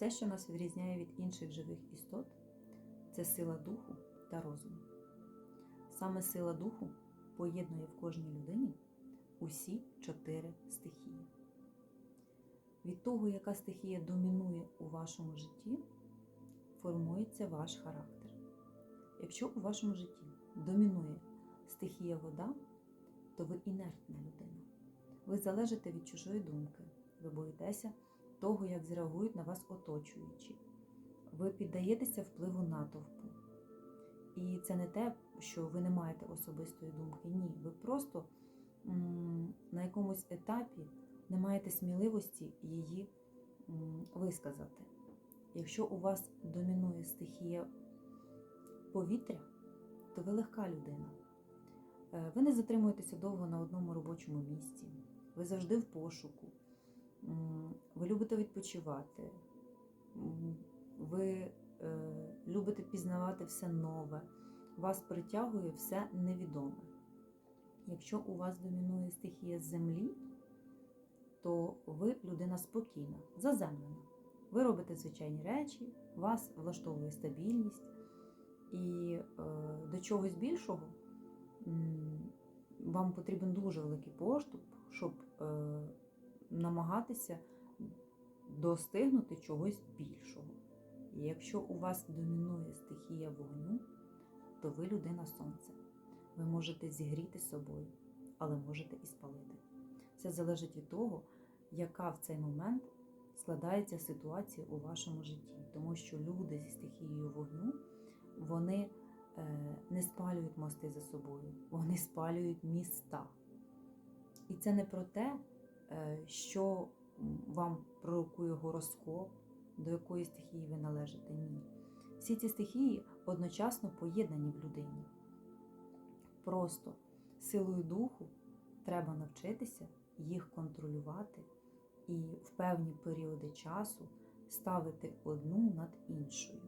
Все, що нас відрізняє від інших живих істот, це сила духу та розуму. Саме сила духу поєднує в кожній людині усі чотири стихії. Від того, яка стихія домінує у вашому житті, формується ваш характер. Якщо у вашому житті домінує стихія вода, то ви інертна людина. Ви залежите від чужої думки, ви боїтеся того, як зреагують на вас оточуючі. Ви піддаєтеся впливу натовпу. І це не те, що ви не маєте особистої думки. Ні, ви просто на якомусь етапі не маєте сміливості її висказати. Якщо у вас домінує стихія повітря, то ви легка людина. Е, Ви не затримуєтеся довго на одному робочому місці, ви завжди в пошуку, ви любите відпочивати, ви е, любите пізнавати все нове, вас притягує все невідоме. Якщо у вас домінує стихія землі, то ви людина спокійна, заземлена. Ви робите звичайні речі, вас влаштовує стабільність, і е, до чогось більшого вам потрібен дуже великий поштовх, щоб е, намагатися достигнути чогось більшого. І якщо у вас домінує стихія вогню, то ви людина сонця. Ви можете зігріти собою, але можете і спалити. Це залежить від того, яка в цей момент складається ситуація у вашому житті. Тому що люди зі стихією вогню, вони е, не спалюють мости за собою, вони спалюють міста. І це не про те, е, що вам пророкує гороскоп, до якої стихії ви належите. Ні. Всі ці стихії одночасно поєднані в людині. Просто силою духу треба навчитися їх контролювати і в певні періоди часу ставити одну над іншою.